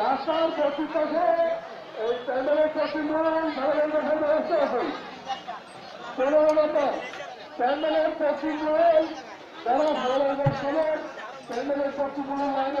রাস্তার পশ্চিম পাশে এই প্যান্ডেলের পশ্চিম ধরুন ধারণের বসার ব্যবস্থা আছে পনেরো নম্বর প্যান্ডেলের পশ্চিম ধরুন যারা ধারণের প্যান্ডেলের পশ্চিম লাইনে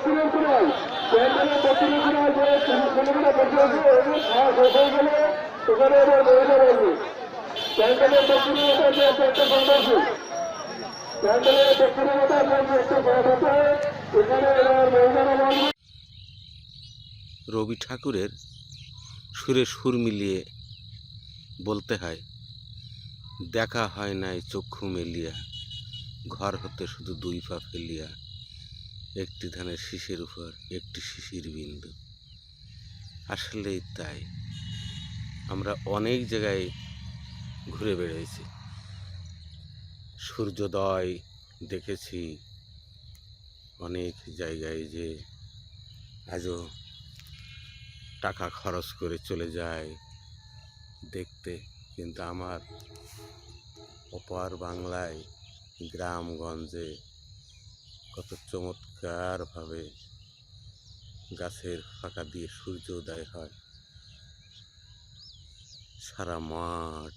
দক্ষিণের কোনায় প্যান্ডেলের দক্ষিণের কোনায় যে ছেলেমেয়েরা বসে আছে ওদের শেষ হয়ে গেলে ওখানে এবার মহিলা বলবে প্যান্ডেলের দক্ষিণে ওটা যে একটা ফ্ল্যাট আছে প্যান্ডেলের দক্ষিণে ওটা যে একটা ফ্ল্যাট আছে ওখানে এবার মহিলারা বলবে রবি ঠাকুরের সুরে সুর মিলিয়ে বলতে হয়, দেখা হয় নাই চক্ষু মেলিয়া, ঘর হতে শুধু দুই পা ফেলিয়া। একটি ধানের শীষের উপর, একটি শিশির বিন্দু। আসলেই তাই। আমরা অনেক জায়গায় ঘুরে বেড়াইছি। সূর্যোদয় দেখেছি অনেক জায়গায় যে আজও টাকা খরচ করে চলে যায় দেখতে। কিন্তু আমার অপার বাংলায়, গ্রামগঞ্জে কত চমৎকারভাবে গাছের ফাঁকা দিয়ে সূর্য উদয় হয়। সারা মাঠ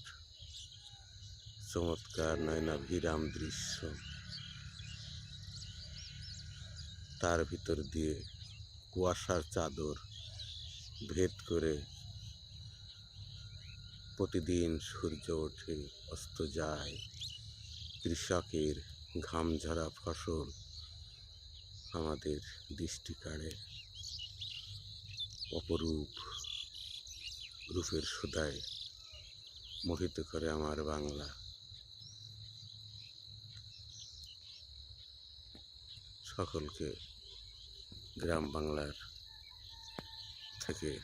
চমৎকার নয়নাভিরাম দৃশ্য। তার ভিতর দিয়ে কুয়াশার চাদর ভেদ করে প্রতিদিন সূর্য ওঠে, অস্ত যায় কৃষকের ঘাম ঝরা ফসল। আমাদের দৃষ্টি কাড়ে অপরূপ রূপের সুদায় মোহিত করে আমার বাংলা। সকলকে গ্রাম বাংলার থেকে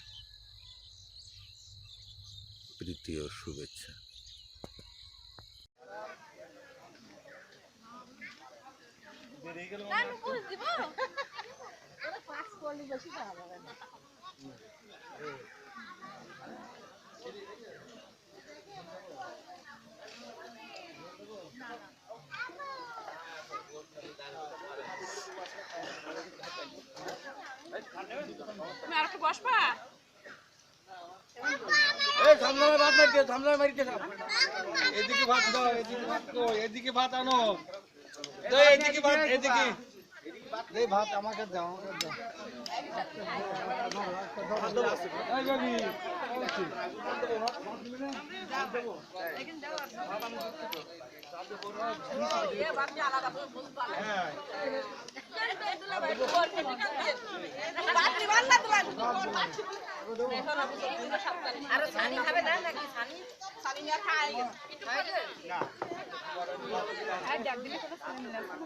প্রীতি ও শুভেচ্ছা। তুমি আর একটু বসবা? এই সামনে ভাত মারিতে সামনে মারিতে এদিকে ভাত দাও এদিকে ভাত দাও এদিকে ভাত আনো। এদিকে ভাত এদিকে। এই ভাত আমাকে দাও আমাকে দাও। এই আরও ছানি খাবে না নাকি ছানি কোনো